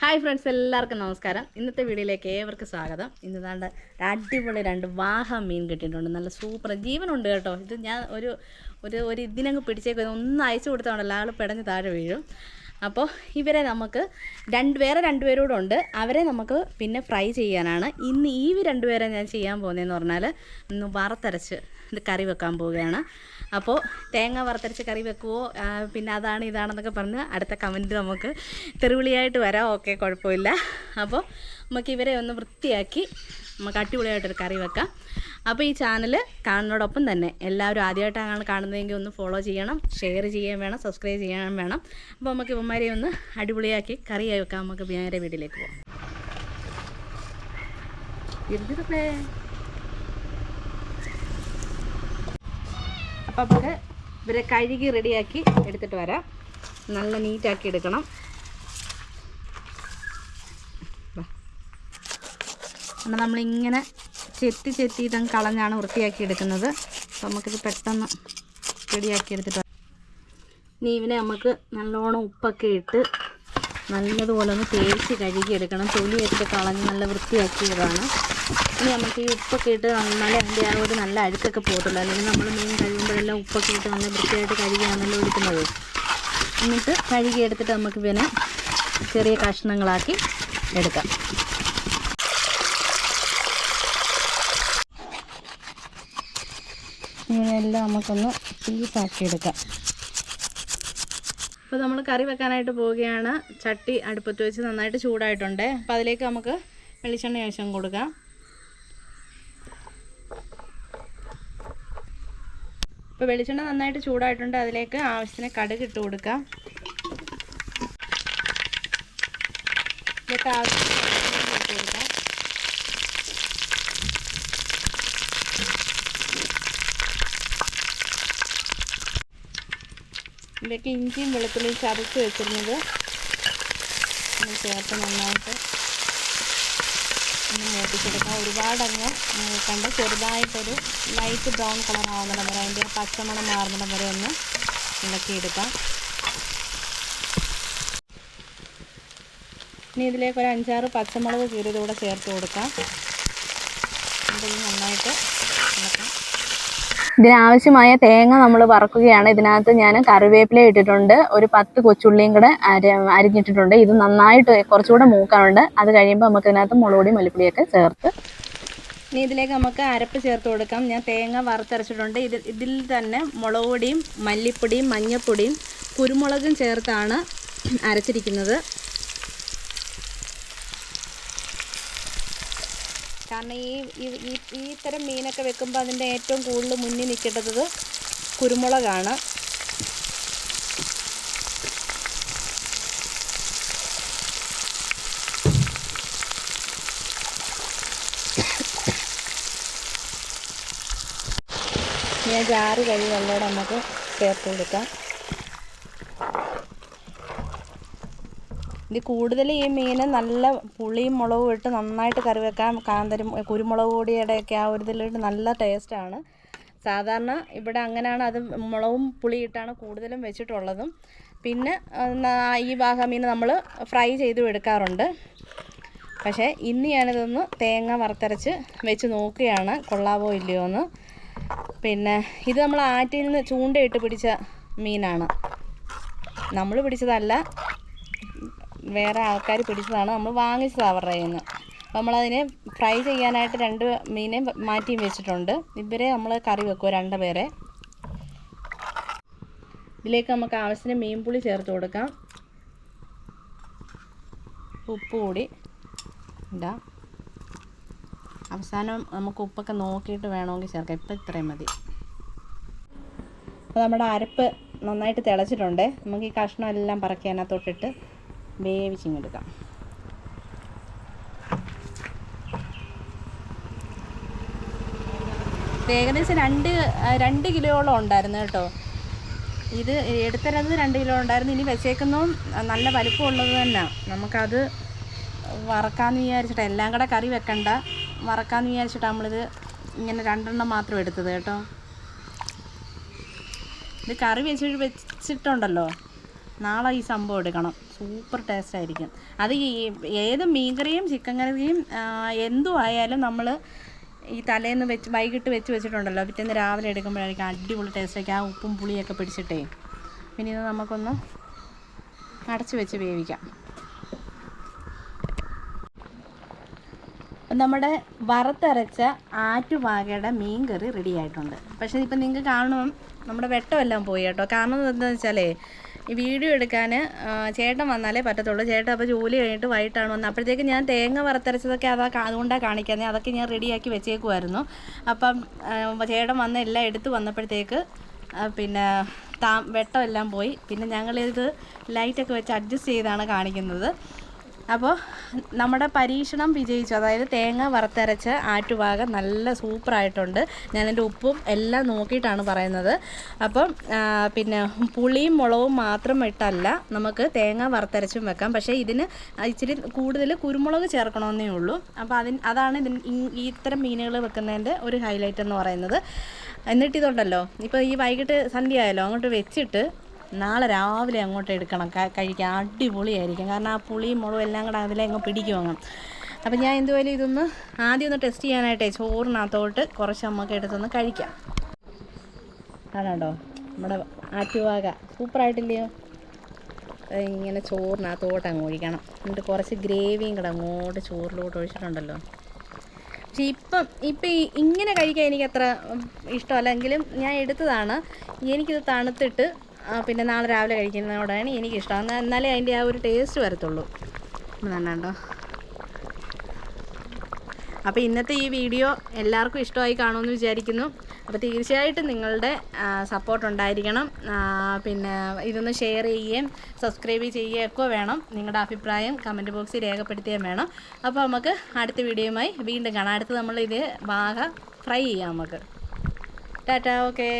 Hi friends എല്ലാവർക്കും നമസ്കാരം. ഇന്നത്തെ വീഡിയോയിലേക്ക് ഏവർക്കും സ്വാഗതം. ഇന്ന് താണ്ട് അടിപൊളി രണ്ട് വാഹ മീൻ കിട്ടിയിട്ടുണ്ട്. നല്ല സൂപ്പർ ജീവനുണ്ട് കേട്ടോ. ഇത് ഞാൻ ഒരു ഒരു ഒരു ഇതിനങ്ങ് പിടിച്ചേക്ക്. ഒന്ന് അയച്ചു കൊടുത്തോണ്ടല്ലോ ആൾ പിടഞ്ഞ് താഴെ വീഴും. അപ്പോൾ ഇവരെ നമുക്ക് രണ്ട് വേറെ രണ്ടുപേരോടും ഉണ്ട്. അവരെ നമുക്ക് പിന്നെ ഫ്രൈ ചെയ്യാനാണ്. ഇന്ന് ഈ രണ്ടുപേരെ ഞാൻ ചെയ്യാൻ പോകുന്നതെന്ന് പറഞ്ഞാൽ ഒന്ന് വറുത്തരച്ച്. ഇത് കറി വെക്കാൻ പോവുകയാണ്. അപ്പോൾ തേങ്ങ വറുത്തരച്ച് കറി വെക്കുവോ? ആ, പിന്നെ അതാണ് ഇതാണെന്നൊക്കെ പറഞ്ഞ് അടുത്ത കമന്റ് നമുക്ക് തെറിവിളിയായിട്ട് വരാം. ഓക്കെ കുഴപ്പമില്ല. അപ്പോൾ നമുക്ക് ഇവരെ ഒന്ന് വൃത്തിയാക്കി നമുക്ക് അടിപൊളിയായിട്ടൊരു കറി വെക്കാം. അപ്പോൾ ഈ ചാനൽ കാണുന്നതോടൊപ്പം തന്നെ എല്ലാവരും ആദ്യമായിട്ടാണ് കാണുന്നതെങ്കിൽ ഒന്ന് ഫോളോ ചെയ്യണം ഷെയർ ചെയ്യാൻ വേണം സബ്സ്ക്രൈബ് ചെയ്യാൻ വേണം. അപ്പോൾ നമുക്ക് ഇവന്മാരെ ഒന്ന് അടിപൊളിയാക്കി കറിയായി വെക്കാം. നമുക്ക് നേരെ വീട്ടിലേക്ക് പോകാം ഇരുന്നിട്ടേ അപ്പോൾ നമുക്ക് ഇവരെ കഴുകി റെഡിയാക്കി എടുത്തിട്ട് വരാം. നല്ല നീറ്റാക്കി എടുക്കണം. അപ്പം നമ്മളിങ്ങനെ ചെത്തി ചെത്തി ഇതും കളഞ്ഞാണ് വൃത്തിയാക്കി എടുക്കുന്നത്. അപ്പോൾ നമുക്കിത് പെട്ടെന്ന് റെഡിയാക്കി എടുത്തിട്ട്. ഇനി ഇവനെ നമുക്ക് നല്ലോണം ഉപ്പൊക്കെ ഇട്ട് നല്ലതുപോലെ ഒന്ന് തേച്ച് കഴുകി എടുക്കണം. തൊലിയൊക്കെ കളഞ്ഞ് നല്ല വൃത്തിയാക്കിയതാണ്. ഇനി നമുക്ക് ഈ ഉപ്പൊക്കെ ഇട്ട് നന്നായി അതിന്റെ ആ ഒരു നല്ല അഴുക്കൊക്കെ പോകത്തുള്ളൂ. അല്ലെങ്കിൽ നമ്മൾ മീൻ കഴുകുമ്പോഴെല്ലാം ഉപ്പൊക്കെ ഇട്ട് നല്ല വൃത്തിയായിട്ട് കഴുകിയാണല്ലോ എടുക്കുന്നത്. എന്നിട്ട് കഴുകി എടുത്തിട്ട് നമുക്ക് പിന്നെ ചെറിയ കഷ്ണങ്ങളാക്കി എടുക്കാം. ഇങ്ങനെയെല്ലാം നമുക്കൊന്ന് പീസാക്കി എടുക്കാം. അപ്പോൾ നമ്മൾ കറി വെക്കാനായിട്ട് പോവുകയാണ്. ചട്ടി അടുപ്പത്ത് വെച്ച് നന്നായിട്ട് ചൂടായിട്ടുണ്ട്. അപ്പോൾ അതിലേക്ക് നമുക്ക് വെളിച്ചെണ്ണ ആവശ്യം കൊടുക്കാം. ഇപ്പോൾ വെളിച്ചെണ്ണ നന്നായിട്ട് ചൂടായിട്ടുണ്ട്. അതിലേക്ക് ആവശ്യത്തിന് കടുക് ഇട്ട് കൊടുക്കാം. ആവശ്യത്തിന് ഇട്ട് കൊടുക്കാം ഇതിലേക്ക് ഇഞ്ചിയും വെളുത്തുള്ളിയും ചതച്ച് വെച്ചിരുന്നത് ചേർത്ത് നന്നായിട്ട് ഒന്ന് മൂപ്പിച്ചെടുക്കാം. ഒരുപാടങ്ങ് കണ്ട്? ചെറുതായിട്ടൊരു ലൈറ്റ് ബ്രൗൺ കളർ ആവുന്നിടം വരെ അതിന്റെ പച്ചമണം മാറുന്നിടം വരെ ഒന്ന് ഇളക്കിയെടുക്കാം ഇനി ഇതിലേക്ക് ഒരു അഞ്ചാറ് പച്ചമുളക് കീറിയത് കൂടെ ചേർത്ത് കൊടുക്കാം. എന്നിട്ട് നന്നായിട്ട് ഇതിനാവശ്യമായ തേങ്ങ നമ്മൾ വറക്കുകയാണ്. ഇതിനകത്ത് ഞാൻ കറിവേപ്പില ഇട്ടിട്ടുണ്ട്. ഒരു പത്ത് കൊച്ചുള്ളിയും കൂടെ അരി അരിഞ്ഞിട്ടിട്ടുണ്ട്. ഇത് നന്നായിട്ട് കുറച്ചുകൂടെ മൂക്കാനുണ്ട്. അത് കഴിയുമ്പോൾ നമുക്ക് ഇതിനകത്ത് മുളകുപൊടി മല്ലിപ്പൊടിയൊക്കെ ചേർത്ത് ഇനി ഇതിലേക്ക് നമുക്ക് അരപ്പ് ചേർത്ത് കൊടുക്കാം. ഞാൻ തേങ്ങ വറുത്തരച്ചിട്ടുണ്ട്. ഇത് ഇതിൽ തന്നെ മുളകുപൊടിയും മല്ലിപ്പൊടിയും മഞ്ഞൾപ്പൊടിയും കുരുമുളകും ചേർത്താണ് അരച്ചിരിക്കുന്നത്. കാരണം ഈ ഈ- ഈ തരം മീനൊക്കെ വെക്കുമ്പോൾ അതിന്റെ ഏറ്റവും കൂടുതൽ മുന്നിൽ നിൽക്കേണ്ടത് കുരുമുളകാണ്. ഞാൻ ജാറ് കഴിഞ്ഞ് വെള്ളോടെ നമുക്ക് ചേർത്ത് കൊടുക്കാം. ഇത് കൂടുതൽ ഈ മീൻ നല്ല പുളിയും മുളകും ഇട്ട് നന്നായിട്ട് കറി വെക്കാം കാന്തരും കുരുമുളക് പൊടിയുടെയൊക്കെ ആ ഒരു ഇതിലിട്ട് നല്ല ടേസ്റ്റാണ് സാധാരണ ഇവിടെ അങ്ങനെയാണ് അത് മുളകും പുളിയിട്ടാണ് കൂടുതലും വെച്ചിട്ടുള്ളതും. പിന്നെ ഈ വാഹ മീൻ നമ്മൾ ഫ്രൈ ചെയ്തും എടുക്കാറുണ്ട്. പക്ഷേ ഇന്ന് ഞാനിതൊന്ന് തേങ്ങ വറുത്തരച്ച് വെച്ച് നോക്കുകയാണ് കൊള്ളാവോ ഇല്ലയോ എന്ന്. പിന്നെ ഇത് നമ്മൾ ആറ്റിൽ നിന്ന് ചൂണ്ടയിട്ട് പിടിച്ച മീനാണ്. നമ്മൾ പിടിച്ചതല്ല വേറെ ആൾക്കാർ പിടിച്ചതാണ്. നമ്മൾ വാങ്ങിച്ചതാണ് അവരുടെ കയ്യിൽ നിന്ന് നമ്മളതിനെ ഫ്രൈ ചെയ്യാനായിട്ട് രണ്ട് മീനെ മാറ്റിയും വെച്ചിട്ടുണ്ട്. ഇവരെ നമ്മൾ കറി വെക്കുമോ രണ്ട് പേരെ? ഇതിലേക്ക് നമുക്ക് ആവശ്യത്തിന് മീൻപുളി ചേർത്ത് കൊടുക്കാം. ഉപ്പ് കൂടി ഇടാം അവസാനം നമുക്ക് ഉപ്പൊക്കെ നോക്കിയിട്ട് വേണമെങ്കിൽ ചേർക്കാം. ഇപ്പം ഇത്രയും മതി. അപ്പോൾ നമ്മുടെ അരപ്പ് നന്നായിട്ട് തിളച്ചിട്ടുണ്ട്. നമുക്ക് ഈ കഷ്ണം എല്ലാം പറക്കി അതിനകത്തോട്ടിട്ട് വേവിച്ചിങ്ങെടുക്കാം. ഏകദേശം രണ്ട് രണ്ട് കിലോയോളം ഉണ്ടായിരുന്നു കേട്ടോ. ഇത് എടുത്തരത് രണ്ട് കിലോ ഉണ്ടായിരുന്നു. ഇനി വെച്ചേക്കുന്നതും നല്ല വലിപ്പമുള്ളത് തന്നെ. നമുക്കത് വറക്കാമെന്ന് വിചാരിച്ചിട്ട് എല്ലാം കൂടെ കറി വെക്കണ്ട. വറക്കാമെന്ന് വിചാരിച്ചിട്ട് നമ്മളിത് ഇങ്ങനെ രണ്ടെണ്ണം മാത്രം എടുത്തത് കേട്ടോ. ഇത് കറി വെച്ചിട്ട് വെച്ചിട്ടുണ്ടല്ലോ. നാളെ ഈ സംഭവം എടുക്കണം. സൂപ്പർ ടേസ്റ്റ് ആയിരിക്കും. അത് ഈ ഏത് മീൻകറിയും ചിക്കൻ കറിയും എന്തു ആയാലും നമ്മൾ ഈ തലേന്ന് വെച്ച് വൈകിട്ട് വെച്ച് വെച്ചിട്ടുണ്ടല്ലോ. പിറ്റേന്ന് രാവിലെ എടുക്കുമ്പോഴായിരിക്കും അടിപൊളി ടേസ്റ്റൊക്കെ ആ ഉപ്പും പുളിയൊക്കെ പിടിച്ചിട്ടേ. പിന്നെ ഇത് നമുക്കൊന്ന് അടച്ചു വെച്ച് വേവിക്കാം. നമ്മുടെ വറുത്തരച്ച ആറ്റുപാകയുടെ മീൻ കറി റെഡി ആയിട്ടുണ്ട്. പക്ഷേ ഇപ്പം നിങ്ങൾക്ക് കാണണം നമ്മുടെ വെട്ടമെല്ലാം പോയി കേട്ടോ. കാരണം എന്താണെന്ന് വെച്ചാലേ ഈ വീഡിയോ എടുക്കാൻ ചേട്ടൻ വന്നാലേ പറ്റത്തുള്ളൂ. ചേട്ടൻ അപ്പോൾ ജോലി കഴിഞ്ഞിട്ട് വൈകിട്ടാണ് വന്നത്. അപ്പോഴത്തേക്ക് ഞാൻ തേങ്ങ വറുത്തരച്ചതൊക്കെ അതാ അതുകൊണ്ടാണ് കാണിക്കുന്നത് അതൊക്കെ ഞാൻ റെഡിയാക്കി വെച്ചേക്കുമായിരുന്നു അപ്പം ചേട്ടൻ വന്ന് എല്ലാം എടുത്ത് വന്നപ്പോഴത്തേക്ക് പിന്നെ താ വെട്ടമെല്ലാം പോയി. പിന്നെ ഞങ്ങളിത് ലൈറ്റൊക്കെ വെച്ച് അഡ്ജസ്റ്റ് ചെയ്താണ് കാണിക്കുന്നത്. അപ്പോൾ നമ്മുടെ പരീക്ഷണം വിജയിച്ചു. അതായത് തേങ്ങ വറുത്തരച്ച് ആറ്റുപാകം നല്ല സൂപ്പറായിട്ടുണ്ട്. ഞാനെന്റെ ഉപ്പും എല്ലാം നോക്കിയിട്ടാണ് പറയുന്നത്. അപ്പം പിന്നെ പുളിയും മുളകും മാത്രം ഇട്ടല്ല നമുക്ക് തേങ്ങ വറുത്തരച്ചും വെക്കാം. പക്ഷേ ഇതിന് ഇച്ചിരി കൂടുതൽ കുരുമുളക് ചേർക്കണമെന്നേ ഉള്ളൂ. അപ്പോൾ അതിന് അതാണ് ഇതിന് ഇത്തരം മീനുകൾ വെക്കുന്നതിന്റെ ഒരു ഹൈലൈറ്റ് എന്ന് പറയുന്നത്. എന്നിട്ട് ഇതുണ്ടല്ലോ ഇപ്പോൾ ഈ വൈകിട്ട് സന്ധ്യ ആയാലോ അങ്ങോട്ട് വെച്ചിട്ട് നാളെ രാവിലെ അങ്ങോട്ട് എടുക്കണം. കഴിക്കാൻ അടിപൊളിയായിരിക്കും. കാരണം ആ പുളിയും മുളകും എല്ലാം കൂടെ അതിലെ അങ്ങ് പിടിക്കും അപ്പം ഞാൻ എന്തുപോലെ ഇതൊന്ന് ആദ്യം ഒന്ന് ടെസ്റ്റ് ചെയ്യാനായിട്ടേ ചോറിനകത്തോട്ട് കുറച്ച് നമുക്ക് എടുത്തൊന്ന് കഴിക്കാം. കാണാണ്ടോ നമ്മുടെ ആറ്റുവാക. സൂപ്പറായിട്ടില്ലയോ? ഇങ്ങനെ ചോറിനകത്തോട്ട് അങ്ങ് ഒഴിക്കണം. എന്നിട്ട് കുറച്ച് ഗ്രേവിയും കൂടെ അങ്ങോട്ട് ചോറിലോട്ട് ഒഴിച്ചിട്ടുണ്ടല്ലോ. പക്ഷെ ഇപ്പം ഇപ്പം ഇങ്ങനെ കഴിക്കാൻ എനിക്ക് അത്ര ഉം, ഇഷ്ടമല്ലെങ്കിലും ഞാൻ എടുത്തതാണ്. എനിക്കിത് തണുത്തിട്ട് പിന്നെ നാളെ രാവിലെ കഴിക്കുന്നതോടാണ് എനിക്കിഷ്ടം. എന്നാലേ അതിന്റെ ആ ഒരു ടേസ്റ്റ് വരത്തുള്ളൂ. എന്നുണ്ടോ അപ്പോൾ ഇന്നത്തെ ഈ വീഡിയോ എല്ലാവർക്കും ഇഷ്ടമായി കാണുമെന്ന് വിചാരിക്കുന്നു. അപ്പോൾ തീർച്ചയായിട്ടും നിങ്ങളുടെ സപ്പോർട്ട് ഉണ്ടായിരിക്കണം. പിന്നെ ഇതൊന്ന് ഷെയർ ചെയ്യുകയും സബ്സ്ക്രൈബ് ചെയ്യുകയൊക്കെ വേണം. നിങ്ങളുടെ അഭിപ്രായം കമന്റ് ബോക്സിൽ രേഖപ്പെടുത്തുകയും വേണം. അപ്പോൾ നമുക്ക് അടുത്ത വീഡിയോയുമായി വീണ്ടും കാണാം. അടുത്ത് നമ്മൾ ഇത് വാക ഫ്രൈ ചെയ്യാം നമുക്ക്. Tata okay